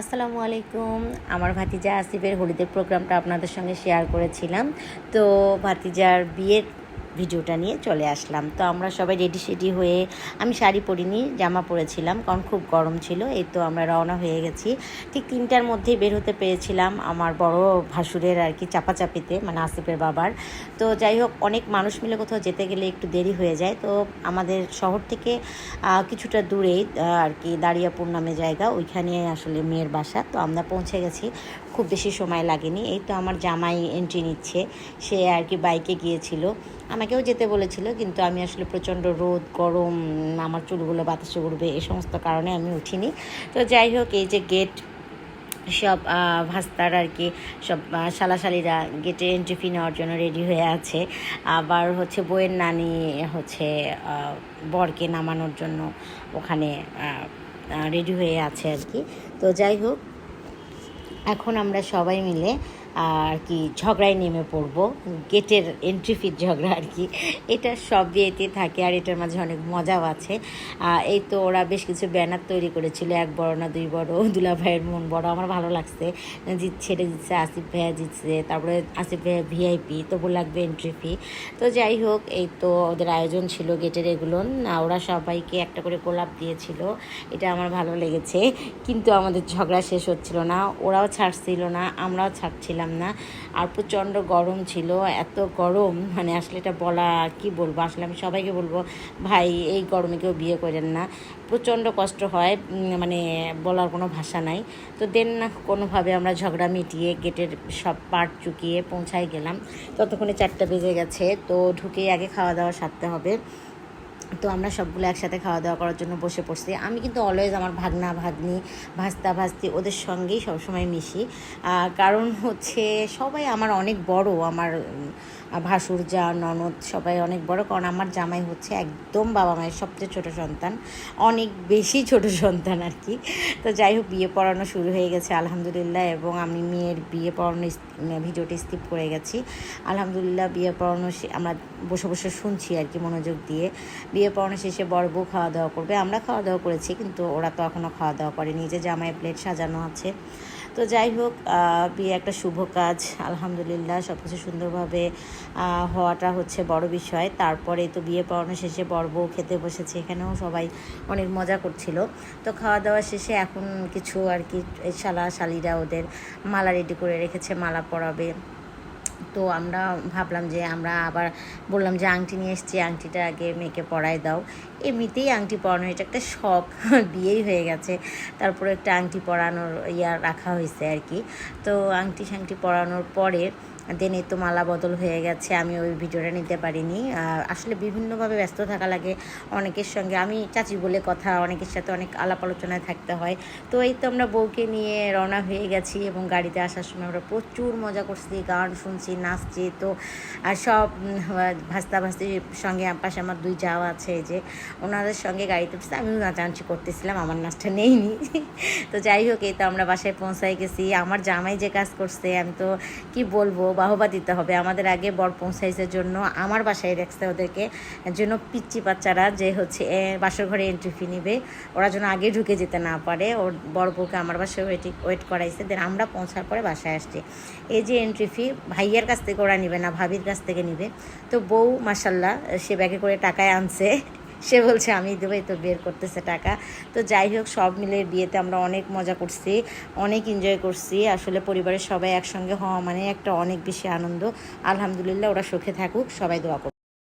আসসালামু আলাইকুম। আমার ভাতিজা আসিফের হলিদের প্রোগ্রামটা আপনাদের সঙ্গে শেয়ার করেছিলাম। তো ভাতিজার বিয়ের ভিডিওটা নিয়ে চলে আসলাম। তো আমরা সবাই রেডি সেডি হয়ে আমি শাড়ি পরিনি, জামা পরেছিলাম কারণ খুব গরম ছিল, এই তো আমরা রওনা হয়ে গেছি। ঠিক তিনটার মধ্যেই বের হতে পেরেছিলাম আমার বড় ভাসুরের আর কি চাপাচাপিতে মানে আসিফের বাবার। তো যাই হোক, অনেক মানুষ মিলে কোথাও যেতে গেলে একটু দেরি হয়ে যায়। তো আমাদের শহর থেকে কিছুটা দূরেই আর কি দাঁড়িয়াপুর নামে জায়গা, ওইখানে আসলে মেয়ের বাসা। তো আমরা পৌঁছে গেছি, খুব বেশি সময় লাগেনি। এই তো আমার জামাই এন্ট্রি নিচ্ছে, সে আর কি বাইকে গিয়েছিল। আমাকেও যেতে বলেছিল, কিন্তু আমি আসলে প্রচণ্ড রোদ, গরম, আমার চুলগুলো, বাতাসে উঠবে এই সমস্ত কারণে আমি উঠিনি। তো যাই হোক, এই যে গেট সব ভাস্তার আর কি, সব শালাশালিরা গেটে এন্ট্রি ফি নেওয়ার জন্য রেডি হয়ে আছে। আবার হচ্ছে বইয়ের নানি হচ্ছে বরকে নামানোর জন্য ওখানে রেডি হয়ে আছে আর কি। তো যাই হোক, এখন আমরা সবাই মিলে আর কি ঝগড়ায় নেমে পড়ব, গেটের এন্ট্রি ফির ঝগড়া আর কি এটা সব বিয়েতে থাকে আর এটার মাঝে অনেক মজাও আছে। এই তো ওরা বেশ কিছু ব্যানার তৈরি করেছিল, এক বড় না দুই বড়, দুলা ভাইয়ের মন বড়, আমার ভালো লাগছে। জিতছে এটা জিতছে আসিফ ভাইয়া জিতছে, তারপরে আসিফ ভাইয়া ভিআইপি তবু লাগবে এন্ট্রি ফি তো যাই হোক, এই তো ওদের আয়োজন ছিল গেটের এগুলো। ওরা সবাইকে একটা করে গোলাপ দিয়েছিল, এটা আমার ভালো লেগেছে। কিন্তু আমাদের ঝগড়া শেষ হচ্ছিল না, ওরাও ছাড়ছিল না, আমরাও ছাড়ছিলাম না। আর প্রচণ্ড গরম ছিল, এত গরম মানে আসলে এটা বলা কি বলব? আসলে আমি সবাইকে বলব, ভাই, এই গরমে কেউ বিয়ে করেন না। প্রচণ্ড কষ্ট হয় মানে বলার কোনো ভাষা নাই। তো দেন না, কোনোভাবে আমরা ঝগড়া মিটিয়ে গেটের সব পার্ট চুকিয়ে পৌঁছাই গেলাম। ততক্ষণে চারটা বেজে গেছে, তো ঢুকেই আগে খাওয়া দাওয়া সারতে হবে। তো আমরা সবগুলো একসাথে খাওয়া দাওয়া করার জন্য বসে পড়ছি। আমি কিন্তু অলওয়েজ আমার ভাগনা, ভাগ্নি, ভাস্তা, ভাস্তি ওদের সঙ্গেই সবসময় মিশি। কারণ হচ্ছে সবাই আমার অনেক বড়, আমার ভাসুর যা ননদ সবাই অনেক বড়, কারণ আমার জামাই হচ্ছে একদম বাবা মায়ের সবচেয়ে ছোট সন্তান, অনেক বেশি ছোট সন্তান আর কি। তো যাই হোক, বিয়ে পড়ানো শুরু হয়ে গেছে, আলহামদুলিল্লাহ, এবং আমি মেয়ের বিয়ে পড়ানো ভিডিওটি স্কিপ করে গেছি। আলহামদুলিল্লাহ, বিয়ে পড়ানো আমরা বসে বসে শুনছি আর কি মনোযোগ দিয়ে। বিয়ে পড়ানো শেষে বড় বউ খাওয়া দাওয়া করবে, আমরা খাওয়া দাওয়া করেছি, কিন্তু ওরা তো এখনও খাওয়া দাওয়া করেনি যে জামাই প্লেট সাজানো আছে তো যাই হোক বিয়ে একটা শুভ কাজ, আলহামদুলিল্লাহ সব কিছু সুন্দরভাবে হওয়াটা হচ্ছে বড় বিষয়। তারপরে তো বিয়ে পড়ানো শেষে বউ খেতে বসেছে, এখানেও সবাই অনেক মজা করছিল। তো খাওয়া দাওয়া শেষে এখন কিছু আর কি শালা শালিরা ওদের মালা রেডি করে রেখেছে, মালা পরাবে। তো আমরা ভাবলাম যে আমরা আবার বললাম যে আংটি নিয়ে এসেছি, আংটিটা আগে মেয়েকে পরায় দাও। এমনিতেই আংটি পরানো এটা একটা শখ, বিয়েই হয়ে গেছে। তারপরে একটা আংটি পরানোর ইয়া রাখা হয়েছে আর কি। তো আংটি সাংটি পরানোর পরে দেন এই তো মালা বদল হয়ে গেছে, আমি ওই ভিডিওটা নিতে পারিনি। আসলে বিভিন্নভাবে ব্যস্ত থাকা লাগে অনেকের সঙ্গে। আমি চাচি বলে কথা, অনেকের সাথে অনেক আলাপ আলোচনায় থাকতে হয়। তো এই তো আমরা বউকে নিয়ে রওনা হয়ে গেছি এবং গাড়িতে আসার সময় আমরা প্রচুর মজা করছি, গান শুনছি, নাচছি। তো আর সব ভাস্তা ভাস্তির সঙ্গে পাশে আমার দুই যাওয়া আছে যে, ওনাদের সঙ্গে গাড়িতে উঠছি। আমিও নাচানাচি করতেছিলাম, আমার নাচটা নেইনি। তো যাই হোক, এই তো আমরা বাসায় পৌঁছাই গেছি। আমার জামাই যে কাজ করছে, আমি তো কি বলব? বাহবা দিতে হবে। আমাদের আগে বর পৌঁছাইছে জন্য আমার বাসায় রাখছে ওদেরকে জন্য পিচ্চি বাচ্চারা যে হচ্ছে বাসর ঘরে এন্ট্রি ফি নিবে, ওরা যেন আগে ঢুকে যেতে না পারে। ওর বড় বউকে আমার বাসায় ওয়েটিং ওয়েট করাইছে দেন আমরা পৌঁছার পরে বাসায় আসছি। এই যে এন্ট্রি ফি ভাইয়ের কাছ থেকে ওরা নিবে না, ভাবির কাছ থেকে নিবে। তো বউ মাসাল্লাহ সে ব্যাগে করে টাকায় আনছে। সে বলছে, আমি দেবো তো বের করতেছে টাকা। তো যাই হোক, সব মিলে বিয়েতে আমরা অনেক মজা করছি, অনেক এনজয় করছি। আসলে পরিবারের সবাই একসঙ্গে হওয়া মানে একটা অনেক বেশি আনন্দ। আলহামদুলিল্লাহ, ওরা সুখে থাকুক, সবাই দোয়া করুক।